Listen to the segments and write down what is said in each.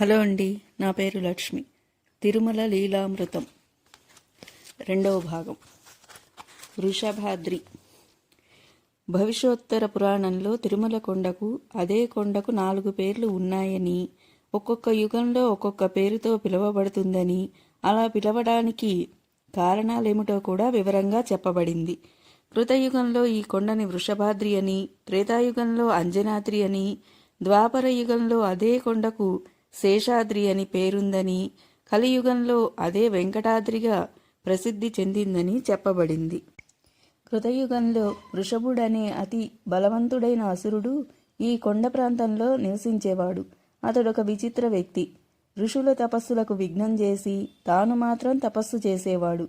Hello అండి నా పేరు లక్ష్మి. తిరుమల లీలామృతం. రెండవ భాగం. వృషభాద్రి. భవిష్యోత్తర పురాణంలో తిరుమల కొండకు అదే కొండకు నాలుగు పేర్లు ఉన్నాయని ఒక్కొక్క యుగంలో ఒక్కొక్క పేరుతో పిలువబడుతుందని అలా పిలవడానికి కారణాలేమిటో కూడా వివరంగా చెప్పబడింది. కృతయుగంలో ఈ కొండని వృషభాద్రి అని త్రేతాయుగంలో అంజనాద్రి అని ద్వాపర యుగంలో అదే కొండకు శేషాద్రి అని పేరుందని కలియుగంలో అదే వెంకటాద్రిగా ప్రసిద్ధి చెందిందని చెప్పబడింది. కృతయుగంలో వృషభుడనే అతి బలవంతుడైన అసురుడు ఈ కొండ ప్రాంతంలో నివసించేవాడు. అతడొక విచిత్ర వ్యక్తి. ఋషుల తపస్సులకు విఘ్నం చేసి తాను మాత్రం తపస్సు చేసేవాడు.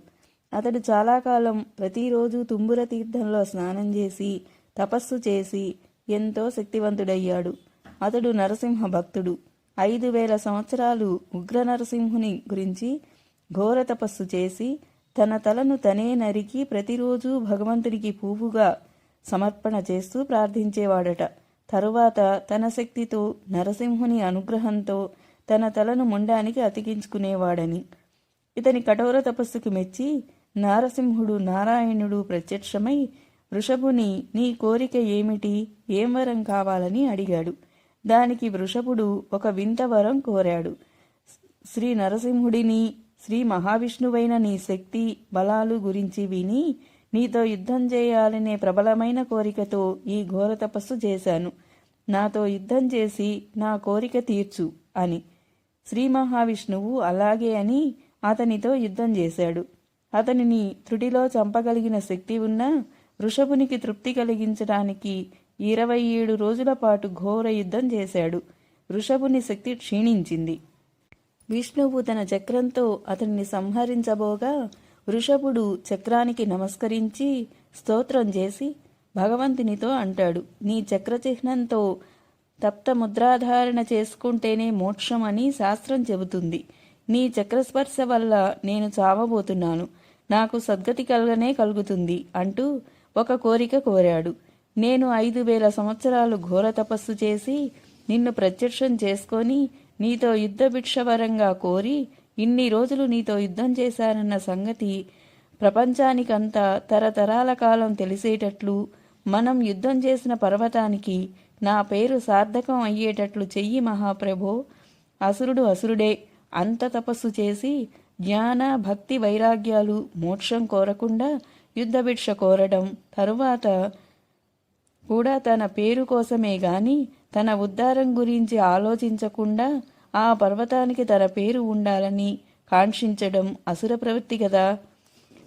అతడు చాలా కాలం ప్రతిరోజు తుంబుర తీర్థంలో స్నానం చేసి తపస్సు చేసి ఎంతో శక్తివంతుడయ్యాడు. అతడు నరసింహ భక్తుడు. ఐదు వేల సంవత్సరాలు ఉగ్ర నరసింహుని గురించి ఘోర తపస్సు చేసి తన తలను తనే నరికి ప్రతిరోజు భగవంతునికి పువ్వుగా సమర్పణ చేస్తూ ప్రార్థించేవాడట. తరువాత తన శక్తితో నరసింహుని అనుగ్రహంతో తన తలను ముండానికి అతికించుకునేవాడని. ఇతని కఠోర తపస్సుకు మెచ్చి నారసింహుడు నారాయణుడు ప్రత్యక్షమై వృషభుని నీ కోరిక ఏమిటి? ఏం వరం కావాలని అడిగాడు. దానికి వృషభుడు ఒక వింత వరం కోరాడు. శ్రీ నరసింహుడిని శ్రీ మహావిష్ణువైన నీ శక్తి బలాలు గురించి విని నీతో యుద్ధం చేయాలనే ప్రబలమైన కోరికతో ఈ ఘోర తపస్సు చేశాను. నాతో యుద్ధం చేసి నా కోరిక తీర్చు అని. శ్రీ మహావిష్ణువు అలాగే అని అతనితో యుద్ధం చేశాడు. అతనిని త్రుటిలో చంపగలిగిన శక్తి ఉన్న వృషభునికి తృప్తి కలిగించడానికి ఇరవై ఏడు రోజుల పాటు ఘోర యుద్ధం చేశాడు. వృషభుని శక్తి క్షీణించింది. విష్ణువు తన చక్రంతో అతన్ని సంహరించబోగా వృషభుడు చక్రానికి నమస్కరించి స్తోత్రం చేసి భగవంతునితో అంటాడు నీ చక్ర చిహ్నంతో తప్త ముద్రాధారణ చేసుకుంటేనే మోక్షం అని శాస్త్రం చెబుతుంది. నీ చక్రస్పర్శ వల్ల నేను చావబోతున్నాను. నాకు సద్గతి కలగనే కలుగుతుంది అంటూ ఒక కోరిక కోరాడు. నేను ఐదు వేల సంవత్సరాలు ఘోర తపస్సు చేసి నిన్ను ప్రత్యక్షం చేసుకొని నీతో యుద్ధ భిక్షవరంగా కోరి ఇన్ని రోజులు నీతో యుద్ధం చేశానన్న సంగతి ప్రపంచానికంతా తరతరాల కాలం తెలిసేటట్లు మనం యుద్ధం చేసిన పర్వతానికి నా పేరు సార్థకం అయ్యేటట్లు చెయ్యి మహాప్రభో. అసురుడు అసురుడే. అంత తపస్సు చేసి జ్ఞాన భక్తి వైరాగ్యాలు మోక్షం కోరకుండా యుద్ధభిక్ష కోరడం తరువాత కూడా తన పేరు కోసమే గాని తన ఉద్ధారం గురించి ఆలోచించకుండా ఆ పర్వతానికి తన పేరు ఉండాలని కాంక్షించడం అసుర ప్రవృత్తి కదా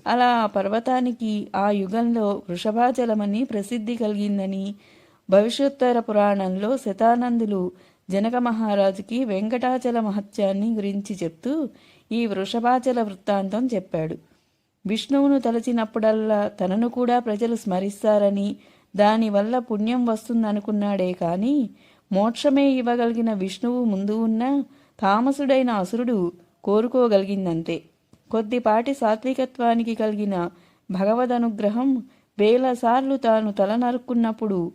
అలా ఆ పర్వతానికి ఆ యుగంలో వృషభాచలమని ప్రసిద్ధి కలిగిందని భవిష్యోత్తర పురాణంలో శతానందులు జనక మహారాజుకి వెంకటాచల మహత్యాన్ని గురించి చెప్తూ ఈ వృషభాచల వృత్తాంతం చెప్పాడు. విష్ణువును తలచినప్పుడల్లా తనను కూడా ప్రజలు స్మరిస్తారని దానివల్ల పుణ్యం వస్తుందనుకున్నాడే కాని మోక్షమే ఇవ్వగలిగిన విష్ణువు ముందు ఉన్న తామసుడైన అసురుడు కోరుకోగలిగిందంతే. కొద్దిపాటి సాత్వికత్వానికి కలిగిన భగవదనుగ్రహం వేల సార్లు తాను తల నరుక్కున్నప్పుడు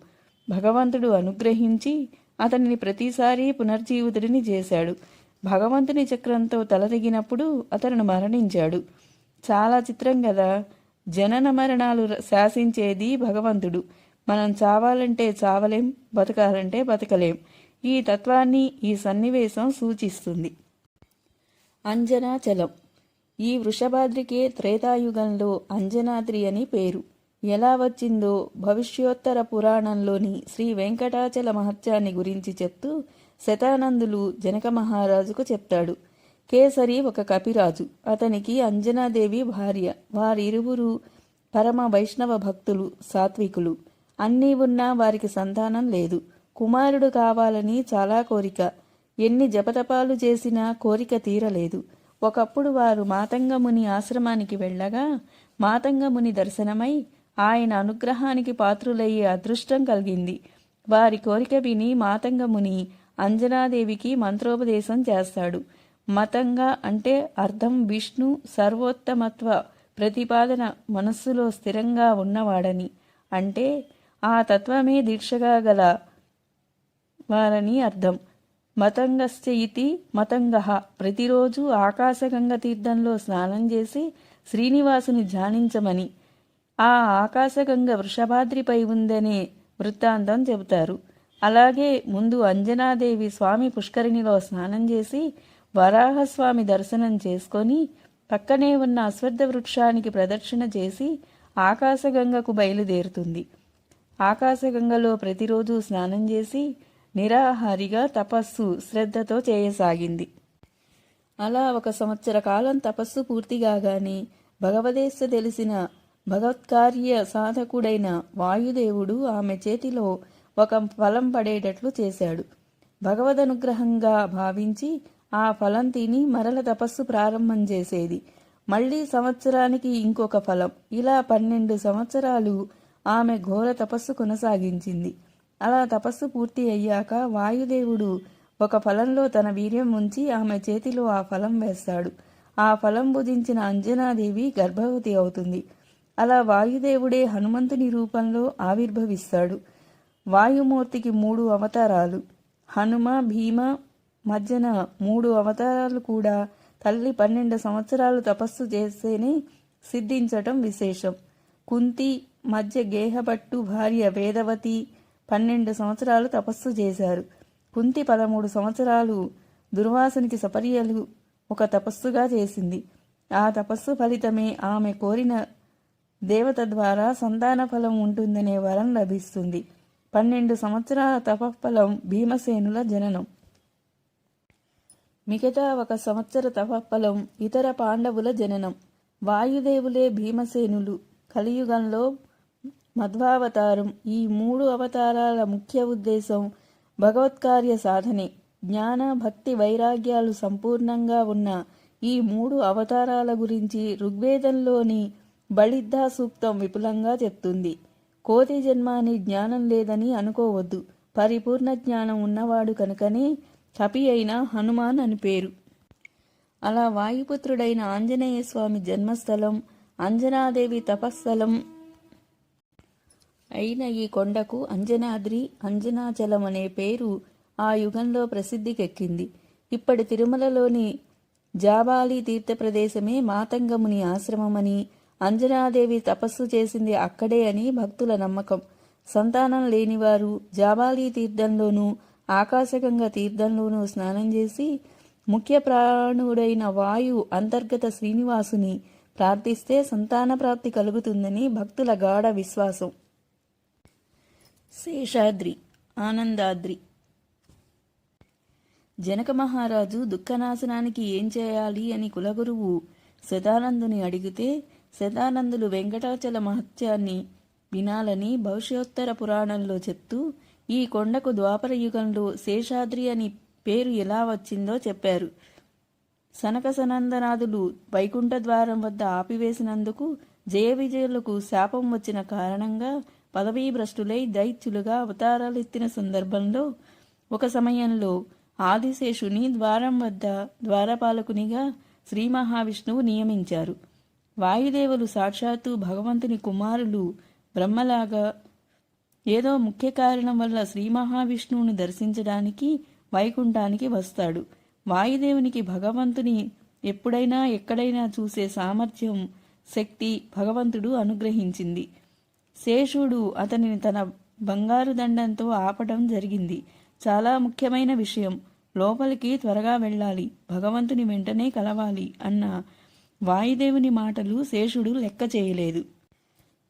భగవంతుడు అనుగ్రహించి అతనిని ప్రతిసారి పునర్జీవితుడిని చేశాడు. భగవంతుని చక్రంతో తలదిగినప్పుడు అతను మరణించాడు. చాలా చిత్రం కదా జనన మరణాలు శాసించేది భగవంతుడు. మనం చావాలంటే చావలేం బతకాలంటే బతకలేం. ఈ తత్వాన్ని ఈ సన్నివేశం సూచిస్తుంది. అంజనాచలం ఈ వృషభాద్రికే త్రేతాయుగంలో అంజనాద్రి అని పేరు. ఎలా వచ్చిందో భవిష్యోత్తర పురాణంలోని శ్రీ వెంకటాచల మహత్యాన్ని గురించి చెప్తూ శతానందులు జనక మహారాజుకు చెప్తాడు. కేసరి ఒక కపిరాజు. అతనికి అంజనాదేవి భార్య. వారిరువురు పరమ వైష్ణవ భక్తులు సాత్వికులు. అన్నీ ఉన్నా వారికి సంతానం లేదు. కుమారుడు కావాలని చాలా కోరిక. ఎన్ని జపతపాలు చేసినా కోరిక తీరలేదు. ఒకప్పుడు వారు మాతంగముని ఆశ్రమానికి వెళ్ళగా మాతంగముని దర్శనమై ఆయన అనుగ్రహానికి పాత్రులయ్యే అదృష్టం కలిగింది. వారి కోరిక విని మాతంగముని అంజనాదేవికి మంత్రోపదేశం చేస్తాడు. మతంగా అంటే అర్థం విష్ణు సర్వోత్తమత్వ ప్రతిపాదన మనస్సులో స్థిరంగా ఉన్నవాడని. అంటే ఆ తత్వమే దీక్షగా గల వారని అర్థం. మతంగశ్చ ఇతి మతంగ. ప్రతిరోజు ఆకాశగంగ తీర్థంలో స్నానం చేసి శ్రీనివాసుని ధ్యానించమని. ఆ ఆకాశగంగ వృషభాద్రిపై ఉందనే వృత్తాంతం చెబుతారు. అలాగే ముందు అంజనాదేవి స్వామి పుష్కరిణిలో స్నానం చేసి వరాహస్వామి దర్శనం చేసుకొని పక్కనే ఉన్న అశ్వత్థ వృక్షానికి ప్రదక్షిణ చేసి ఆకాశగంగకు బయలుదేరుతుంది. ఆకాశగంగలో ప్రతిరోజు స్నానం చేసి నిరాహారిగా తపస్సు శ్రద్ధతో చేయసాగింది. అలా ఒక సంవత్సర కాలం తపస్సు పూర్తి కాగానే భగవదేశ తెలిసిన భగవత్కార్య సాధకుడైన వాయుదేవుడు ఆమె చేతిలో ఒక ఫలం పడేటట్లు చేశాడు. భగవదనుగ్రహంగా భావించి ఆ ఫలం తిని మరల తపస్సు ప్రారంభం చేసేది. మళ్ళీ సంవత్సరానికి ఇంకొక ఫలం. ఇలా పన్నెండు సంవత్సరాలు ఆమె ఘోర తపస్సు కొనసాగించింది. అలా తపస్సు పూర్తి అయ్యాక వాయుదేవుడు ఒక ఫలంలో తన వీర్యం ఉంచి ఆమె చేతిలో ఆ ఫలం వేస్తాడు. ఆ ఫలం భుజించిన అంజనాదేవి గర్భవతి అవుతుంది. అలా వాయుదేవుడే హనుమంతుని రూపంలో ఆవిర్భవిస్తాడు. వాయుమూర్తికి మూడు అవతారాలు. హనుమ భీమ మధ్యన మూడు అవతారాలు కూడా తల్లి పన్నెండు సంవత్సరాలు తపస్సు చేస్తేనే సిద్ధించటం విశేషం. కుంతి మధ్య గేహభట్టు భార్య వేదవతి పన్నెండు సంవత్సరాలు తపస్సు చేశారు. కుంతి పదమూడు సంవత్సరాలు దుర్వాసునికి సపర్యలు ఒక తపస్సుగా చేసింది. ఆ తపస్సు ఫలితమే ఆమె కోరిన దేవత ద్వారా సంతాన ఫలం ఉంటుందనే వరం లభిస్తుంది. పన్నెండు సంవత్సరాల తపఫలం భీమసేనుల జననం. మిగతా ఒక సంవత్సర తపఫలం ఇతర పాండవుల జననం. వాయుదేవులే భీమసేనులు. కలియుగంలో మధ్వావతారం. ఈ మూడు అవతారాల ముఖ్య ఉద్దేశం భగవత్కార్య సాధనే. జ్ఞాన భక్తి వైరాగ్యాలు సంపూర్ణంగా ఉన్న ఈ మూడు అవతారాల గురించి ఋగ్వేదంలోని బళిద్దా సూక్తం విపులంగా చెప్తుంది. కోతి జన్మాని జ్ఞానం లేదని అనుకోవద్దు. పరిపూర్ణ జ్ఞానం ఉన్నవాడు కనుకనే కపి అయిన హనుమాన్ అని పేరు. అలా వాయుపుత్రుడైన ఆంజనేయ స్వామి జన్మస్థలం అంజనాదేవి తపస్థలం అయిన ఈ కొండకు అంజనాద్రి అంజనాచలం అనే పేరు ఆ యుగంలో ప్రసిద్ధికెక్కింది. ఇప్పటి తిరుమలలోని జాబాలి తీర్థ ప్రదేశమే మాతంగముని ఆశ్రమమని అంజనాదేవి తపస్సు చేసింది అక్కడే అని భక్తుల నమ్మకం. సంతానం లేనివారు జాబాలి తీర్థంలోనూ ఆకాశగంగ తీర్థంలోనూ స్నానం చేసి ముఖ్య ప్రాణుడైన వాయు అంతర్గత శ్రీనివాసుని ప్రార్థిస్తే సంతాన ప్రాప్తి కలుగుతుందని భక్తుల గాఢ విశ్వాసం. శేషాద్రి ఆనందాద్రి. జనక మహారాజు దుఃఖనాశనానికి ఏం చేయాలి అని కులగురువు శతానందుని అడిగితే శతానందులు వెంకటాచల మహత్యాన్ని వినాలని భవిష్యోత్తర పురాణంలో చెప్తూ ఈ కొండకు ద్వాపర యుగంలో శేషాద్రి అని పేరు ఎలా వచ్చిందో చెప్పారు. సనక సనందనాథులు వైకుంఠ ద్వారం వద్ద ఆపివేసినందుకు జయ విజయులకు శాపం వచ్చిన కారణంగా పదవీభ్రష్టులై దైత్యులుగా అవతారాలెత్తిన సందర్భంలో ఒక సమయంలో ఆదిశేషుని ద్వారం వద్ద ద్వారపాలకునిగా శ్రీ మహావిష్ణువు నియమించారు. వాయుదేవులు సాక్షాత్తు భగవంతుని కుమారులు బ్రహ్మలాగా ఏదో ముఖ్య కారణం వల్ల శ్రీ మహావిష్ణువుని దర్శించడానికి వైకుంఠానికి వస్తాడు. వాయుదేవునికి భగవంతుని ఎప్పుడైనా ఎక్కడైనా చూసే సామర్థ్యం శక్తి భగవంతుడు అనుగ్రహించింది. శేషుడు అతనిని తన బంగారు దండంతో ఆపటం జరిగింది. చాలా ముఖ్యమైన విషయం. లోపలికి త్వరగా వెళ్ళాలి. భగవంతుని వెంటనే కలవాలి అన్న వాయుదేవుని మాటలు శేషుడు లెక్క చేయలేదు.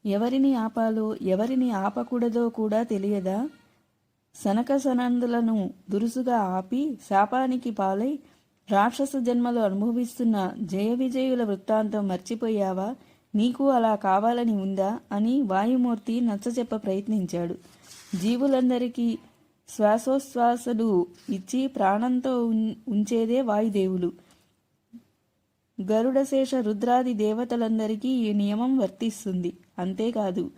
ఎవరిని ఆపాలో ఎవరిని ఆపకూడదో కూడా తెలియదా? సనక సనందులను దురుసుగా ఆపి శాపానికి పాలై రాక్షస జన్మలు అనుభవిస్తున్న జయ విజయుల వృత్తాంతం మర్చిపోయావా? నీకు అలా కావాలని ఉందా అని వాయుమూర్తి నచ్చచెప్ప ప్రయత్నించాడు. జీవులందరికీ శ్వాసోశ్వాసలు ఇచ్చి ప్రాణంతో ఉంచేదే వాయుదేవులు. గరుడశేష రుద్రాది దేవతలందరికీ ఈ నియమం వర్తిస్తుంది. అంతేకాదు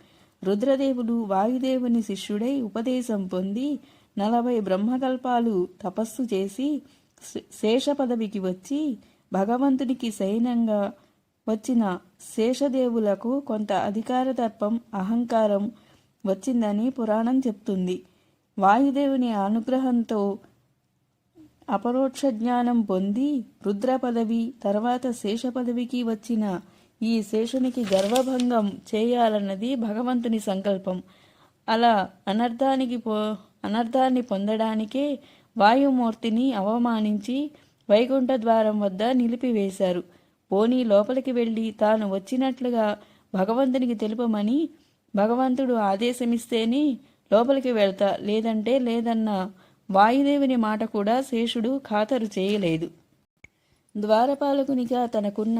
రుద్రదేవుడు వాయుదేవుని శిష్యుడై ఉపదేశం పొంది నలభై బ్రహ్మకల్పాలు తపస్సు చేసి శేష పదవికి వచ్చి భగవంతునికి సైన్యంగా వచ్చిన శేషదేవులకు కొంత అధికార తర్పం అహంకారం వచ్చిందని పురాణం చెప్తుంది. వాయుదేవుని అనుగ్రహంతో అపరోక్ష జ్ఞానం పొంది రుద్ర పదవి తర్వాత శేష పదవికి వచ్చిన ఈ శేషునికి గర్వభంగం చేయాలన్నది భగవంతుని సంకల్పం. అలా అనర్థానికి పో అనర్థాన్ని పొందడానికే వాయుమూర్తిని అవమానించి వైకుంఠ ద్వారం వద్ద నిలిపివేశారు. పోనీ లోపలికి వెళ్ళి తాను వచ్చినట్లుగా భగవంతునికి తెలుపమని భగవంతుడు ఆదేశమిస్తేనే లోపలికి వెళ్తా లేదంటే లేదన్న వాయుదేవుని మాట కూడా శేషుడు ఖాతరు చేయలేదు. ద్వారపాలకునిగా తనకున్న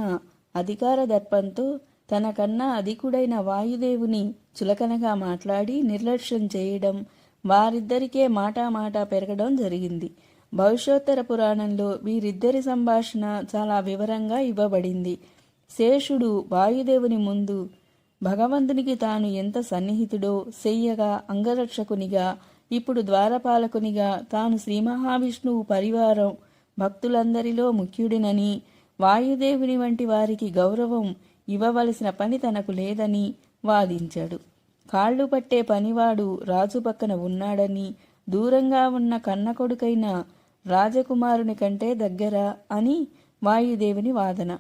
అధికార దర్పంతో తనకన్నా అధికుడైన వాయుదేవుని చులకనగా మాట్లాడి నిర్లక్ష్యం చేయడం వారిద్దరికే మాటా మాట పెరగడం జరిగింది. భవిష్యోత్తర పురాణంలో వీరిద్దరి సంభాషణ చాలా వివరంగా ఇవ్వబడింది. శేషుడు వాయుదేవుని ముందు భగవంతునికి తాను ఎంత సన్నిహితుడో శయ్యగా అంగరక్షకునిగా ఇప్పుడు ద్వారపాలకునిగా తాను శ్రీ మహావిష్ణువు పరివారం భక్తులందరిలో ముఖ్యుడినని వాయుదేవుని వంటి వారికి గౌరవం ఇవ్వవలసిన పని తనకు లేదని వాదించాడు. కాళ్ళు పట్టే పనివాడు రాజు పక్కన ఉన్నాడని దూరంగా ఉన్న కన్న కొడుకైన రాజకుమారుని కంటే దగ్గర అని వాయుదేవుని వాదన.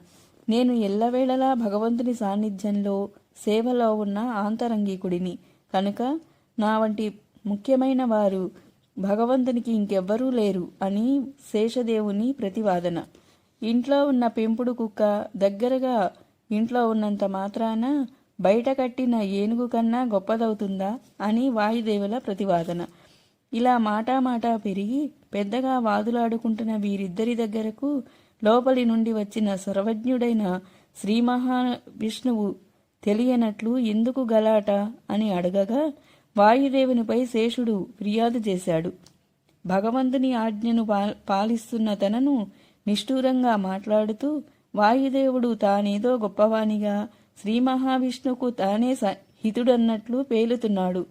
నేను ఎల్లవేళలా భగవంతుని సాన్నిధ్యంలో సేవలో ఉన్న ఆంతరంగికుడిని కనుక నా వంటి ముఖ్యమైన వారు భగవంతునికి ఇంకెవ్వరూ లేరు అని శేషదేవుని ప్రతివాదన. ఇంట్లో ఉన్న పెంపుడు కుక్క దగ్గరగా ఇంట్లో ఉన్నంత మాత్రాన బయట కట్టిన ఏనుగు కన్నా గొప్పదవుతుందా అని వాయుదేవుల ప్రతివాదన. ఇలా మాటా మాటా పెరిగి పెద్దగా వాదులాడుకుంటున్న వీరిద్దరి దగ్గరకు లోపలి నుండి వచ్చిన సర్వజ్ఞుడైన శ్రీ మహావిష్ణువు తెలియనట్లు ఎందుకు గలాట అని అడగగా వాయుదేవునిపై శేషుడు ఫిర్యాదు చేశాడు. భగవంతుని ఆజ్ఞను పాలిస్తున్న తనను నిష్ఠూరంగా మాట్లాడుతూ వాయుదేవుడు తానేదో గొప్పవానిగా శ్రీ మహావిష్ణుకు తానే హితుడన్నట్లు పేలుతున్నాడు.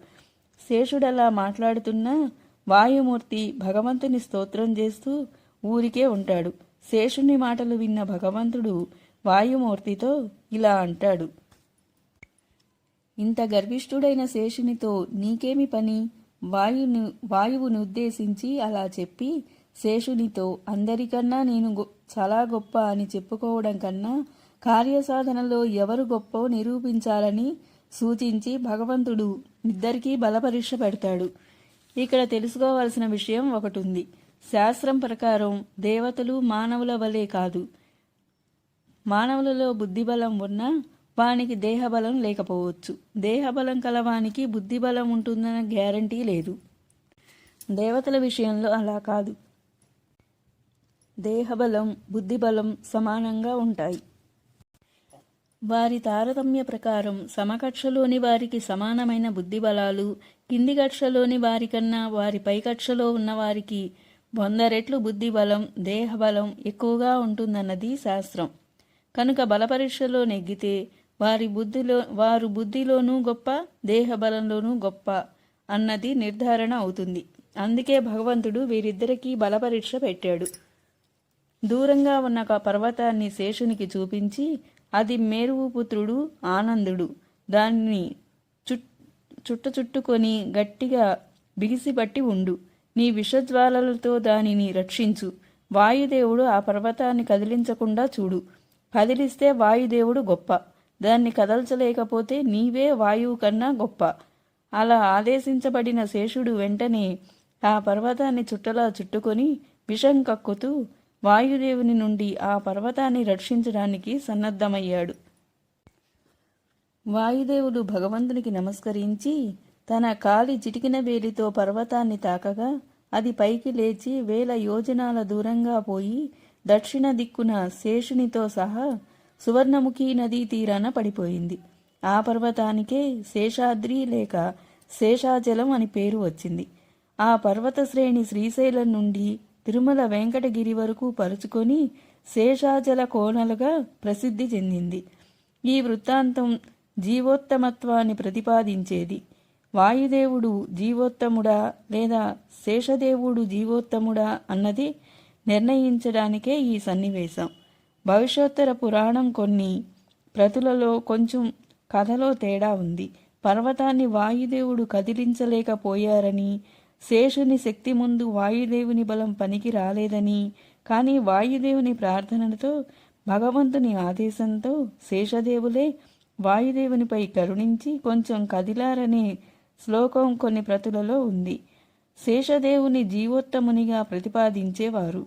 శేషుడలా మాట్లాడుతున్నా వాయుమూర్తి భగవంతుని స్తోత్రం చేస్తూ ఊరికే ఉంటాడు. శేషుని మాటలు విన్న భగవంతుడు వాయుమూర్తితో ఇలా అంటాడు. ఇంత గర్విష్ఠుడైన శేషునితో నీకేమి పని? వాయును వాయువును ఉద్దేశించి అలా చెప్పి శేషునితో అందరికన్నా నేను గొ- చాలా గొప్ప అని చెప్పుకోవడం కన్నా కార్యసాధనలో ఎవరు గొప్పో నిరూపించాలని సూచించి భగవంతుడు ఇద్దరికీ బలపరీక్ష పెడతాడు. ఇక్కడ తెలుసుకోవాల్సిన విషయం ఒకటి ఉంది శాస్త్రం ప్రకారం దేవతలు మానవుల వలె కాదు. మానవులలో బుద్ధిబలం ఉన్నా వానికి దేహబలం లేకపోవచ్చు. దేహబలం కలవానికి బుద్ధిబలం ఉంటుందన్న గ్యారంటీ లేదు. దేవతల విషయంలో అలా కాదు. దేహబలం బుద్ధిబలం సమానంగా ఉంటాయి. వారి తారతమ్య ప్రకారం సమకక్షలోని వారికి సమానమైన బుద్ధిబలాలు కింది కక్షలోని వారికన్నా వారి పై కక్షలో వంద రెట్లు బుద్ధిబలం దేహబలం ఎక్కువగా ఉంటుందన్నది శాస్త్రం. కనుక బలపరీక్షలో నెగ్గితే వారి బుద్ధిలో వారు బుద్ధిలోనూ గొప్ప దేహబలంలోనూ గొప్ప అన్నది నిర్ధారణ అవుతుంది. అందుకే భగవంతుడు వీరిద్దరికీ బలపరీక్ష పెట్టాడు. దూరంగా ఉన్న ఒక పర్వతాన్ని శేషునికి చూపించి అది మేరువు పుత్రుడు ఆనందుడు. దాన్ని చుట్ చుట్ట చుట్టుకొని గట్టిగా బిగిసిపట్టి ఉండు. నీ విషజ్వాలలతో దానిని రక్షించు. వాయుదేవుడు ఆ పర్వతాన్ని కదిలించకుండా చూడు. కదిలిస్తే వాయుదేవుడు గొప్ప. దాన్ని కదల్చలేకపోతే నీవే వాయువు కన్నా గొప్ప. అలా ఆదేశించబడిన శేషుడు వెంటనే ఆ పర్వతాన్ని చుట్టలా చుట్టుకొని విషం కక్కుతూ వాయుదేవుని నుండి ఆ పర్వతాన్ని రక్షించడానికి సన్నద్ధమయ్యాడు. వాయుదేవుడు భగవంతునికి నమస్కరించి తన కాలి చిటికిన వేలితో పర్వతాన్ని తాకగా అది పైకి లేచి వేల యోజనాల దూరంగా పోయి దక్షిణ దిక్కున శేషునితో సహా సువర్ణముఖి నదీ తీరాన పడిపోయింది. ఆ పర్వతానికే శేషాద్రి లేక శేషాచలం అని పేరు వచ్చింది. ఆ పర్వత శ్రేణి శ్రీశైలం నుండి తిరుమల వెంకటగిరి వరకు పరుచుకొని శేషాచల కోణలుగా ప్రసిద్ధి చెందింది. ఈ వృత్తాంతం జీవోత్తమత్వాన్ని ప్రతిపాదించేది. వాయుదేవుడు జీవోత్తముడా లేదా శేషదేవుడు జీవోత్తముడా అన్నది నిర్ణయించడానికే ఈ సన్నివేశం. భవిష్యోత్తర పురాణం కొన్ని ప్రతులలో కొంచెం కథలో తేడా ఉంది. పర్వతాన్ని వాయుదేవుడు కదిలించలేకపోయారని శేషుని శక్తి ముందు వాయుదేవుని బలం పనికి రాలేదని కానీ వాయుదేవుని ప్రార్థనలతో భగవంతుని ఆదేశంతో శేషదేవులే వాయుదేవునిపై కరుణించి కొంచెం కదిలారనే శ్లోకం కొన్ని ప్రతులలో ఉంది. శేషదేవుని జీవోత్తమునిగా ప్రతిపాదించేవారు.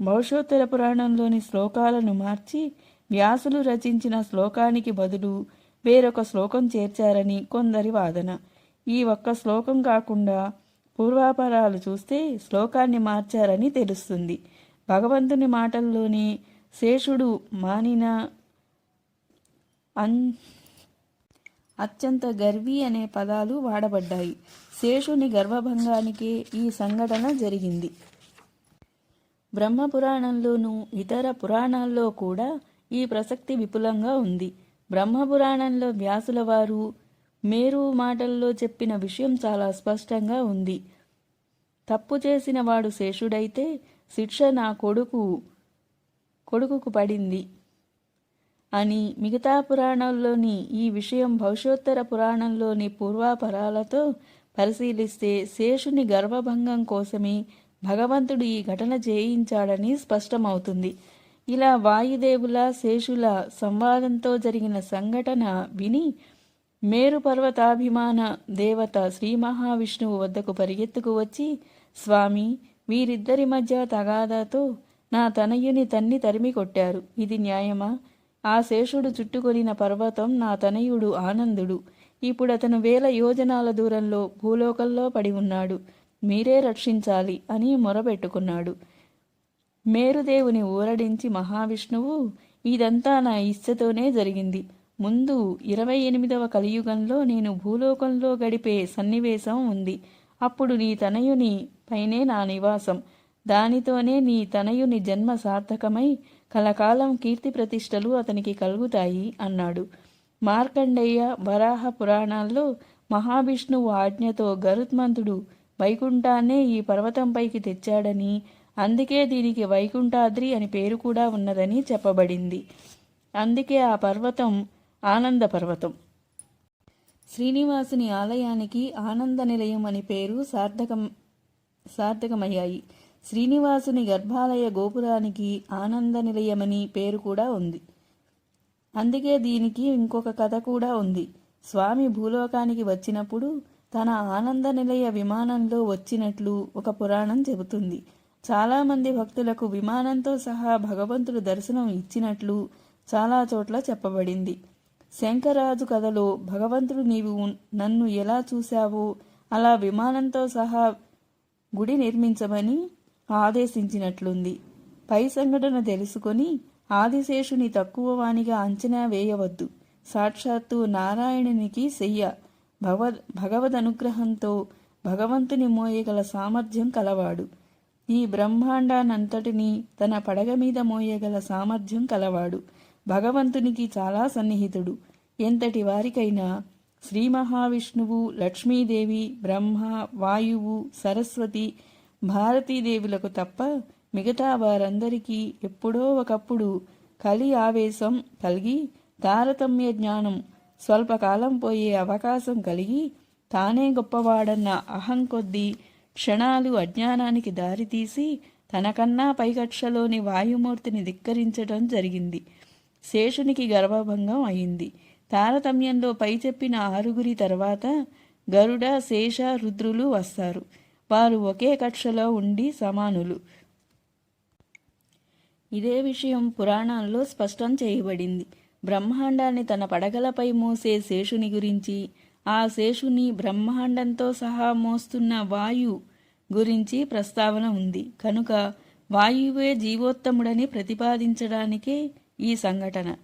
భవిష్యోత్తర పురాణంలోని శ్లోకాలను మార్చి వ్యాసులు రచించిన శ్లోకానికి బదులు వేరొక శ్లోకం చేర్చారని కొందరి వాదన. ఈ ఒక్క శ్లోకం కాకుండా పూర్వాపరాలు చూస్తే శ్లోకాన్ని మార్చారని తెలుస్తుంది. భగవంతుని మాటల్లోని శేషుడు మానిన అన్ అత్యంత గర్వి అనే పదాలు వాడబడ్డాయి. శేషుని గర్వభంగానికే ఈ సంఘటన జరిగింది. బ్రహ్మపురాణంలోనూ ఇతర పురాణాల్లో కూడా ఈ ప్రసక్తి విపులంగా ఉంది. బ్రహ్మపురాణంలో వ్యాసుల వారు మేరు మాటల్లో చెప్పిన విషయం చాలా స్పష్టంగా ఉంది. తప్పు చేసిన వాడు శేషుడైతే శిక్ష నా కొడుకు కొడుకుకు పడింది అని మిగతా పురాణంలోని ఈ విషయం భవిష్యోత్తర పురాణంలోని పూర్వాపరాలతో పరిశీలిస్తే శేషుని గర్వభంగం కోసమే భగవంతుడు ఈ ఘటన చేయించాడని స్పష్టమవుతుంది. ఇలా వాయుదేవుల శేషుల సంవాదంతో జరిగిన సంఘటన విని మేరు పర్వతాభిమాన దేవత శ్రీ మహావిష్ణువు వద్దకు పరిగెత్తుకు వచ్చి స్వామి వీరిద్దరి మధ్య తగాదాతో నా తనయుని తన్ని తరిమి కొట్టారు. ఇది న్యాయమా? ఆ శేషుడు చుట్టుకొనిన పర్వతం నా తనయుడు ఆనందుడు. ఇప్పుడు అతను వేల యోజనాల దూరంలో భూలోకంలో పడి ఉన్నాడు. మీరే రక్షించాలి అని మొరపెట్టుకున్నాడు. మేరుదేవుని ఊరడించి మహావిష్ణువు ఇదంతా నా ఇచ్చతోనే జరిగింది. ముందు ఇరవై ఎనిమిదవ కలియుగంలో నేను భూలోకంలో గడిపే సన్నివేశం ఉంది. అప్పుడు నీ తనయుని పైనే నా నివాసం. దానితోనే నీ తనయుని జన్మ సార్థకమై కలకాలం కీర్తి ప్రతిష్టలు అతనికి కలుగుతాయి అన్నాడు. మార్కండేయ వరాహ పురాణాల్లో మహావిష్ణువు ఆజ్ఞతో గరుత్మంతుడు వైకుంఠాన్నే ఈ పర్వతంపైకి తెచ్చాడని అందుకే దీనికి వైకుంఠాద్రి అని పేరు కూడా ఉన్నదని చెప్పబడింది. అందుకే ఆ పర్వతం ఆనంద పర్వతం. శ్రీనివాసుని ఆలయానికి ఆనంద నిలయం అని పేరు సార్థకం సార్థకమయ్యాయి. శ్రీనివాసుని గర్భాలయ గోపురానికి ఆనంద నిలయమని పేరు కూడా ఉంది. అందుకే దీనికి ఇంకొక కథ కూడా ఉంది. స్వామి భూలోకానికి వచ్చినప్పుడు తన ఆనంద నిలయ విమానంలో వచ్చినట్లు ఒక పురాణం చెబుతుంది. చాలామంది భక్తులకు విమానంతో సహా భగవంతుడు దర్శనం ఇచ్చినట్లు చాలా చోట్ల చెప్పబడింది. శంకరాజు కథలో భగవంతుడు నీవు నన్ను ఎలా చూశావో? అలా విమానంతో సహా గుడి నిర్మించమని ఆదేశించినట్లుంది. పై సంఘటన తెలుసుకొని ఆదిశేషుని తక్కువ వానిగా అంచనా వేయవద్దు. సాక్షాత్తు నారాయణునికి శయ్య. భగవ భగవద్ అనుగ్రహంతో భగవంతుని మోయగల సామర్థ్యం కలవాడు. ఈ బ్రహ్మాండానంతటినీ తన పడగ మీద మోయగల సామర్థ్యం కలవాడు. భగవంతునికి చాలా సన్నిహితుడు. ఎంతటి వారికైనా శ్రీ మహావిష్ణువు లక్ష్మీదేవి బ్రహ్మ వాయువు సరస్వతి భారతీదేవులకు తప్ప మిగతా వారందరికీ ఎప్పుడో ఒకప్పుడు కలి ఆవేశం కలిగి తారతమ్య జ్ఞానం స్వల్పకాలం పోయే అవకాశం కలిగి తానే గొప్పవాడన్న అహం కొద్దీ క్షణాలు అజ్ఞానానికి దారితీసి తనకన్నా పైకక్షలోని వాయుమూర్తిని ధిక్కరించడం జరిగింది. శేషునికి గర్వభంగం అయింది. తారతమ్యంలో పై చెప్పిన ఆరుగురి తర్వాత గరుడ శేష రుద్రులు వస్తారు. వారు ఒకే కక్షలో ఉండి సమానులు. ఇదే విషయం పురాణాల్లో స్పష్టం చేయబడింది. బ్రహ్మాండాన్ని తన పడగలపై మోసే శేషుని గురించి ఆ శేషుని బ్రహ్మాండంతో సహా మోస్తున్న వాయు గురించి ప్రస్తావన ఉంది. కనుక వాయువే జీవోత్తముడని ప్రతిపాదించడానికే ఈ సంఘటన.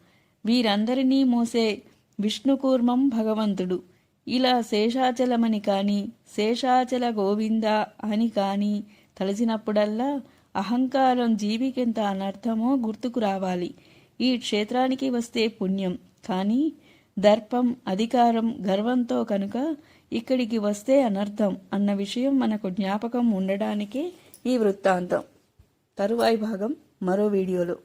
వీరందరినీ మోసే విష్ణుకూర్మం భగవంతుడు. ఇలా శేషాచలమని కాని శేషాచల గోవింద అని కాని తలచినప్పుడల్లా అహంకారం జీవికెంత అనర్థమో గుర్తుకు రావాలి. ఈ క్షేత్రానికి వస్తే పుణ్యం. కానీ దర్పం అధికారం గర్వంతో కనుక ఇక్కడికి వస్తే అనర్థం అన్న విషయం మనకు జ్ఞాపకం ఉండడానికే ఈ వృత్తాంతం. తరువాయి భాగం మరో వీడియోలో.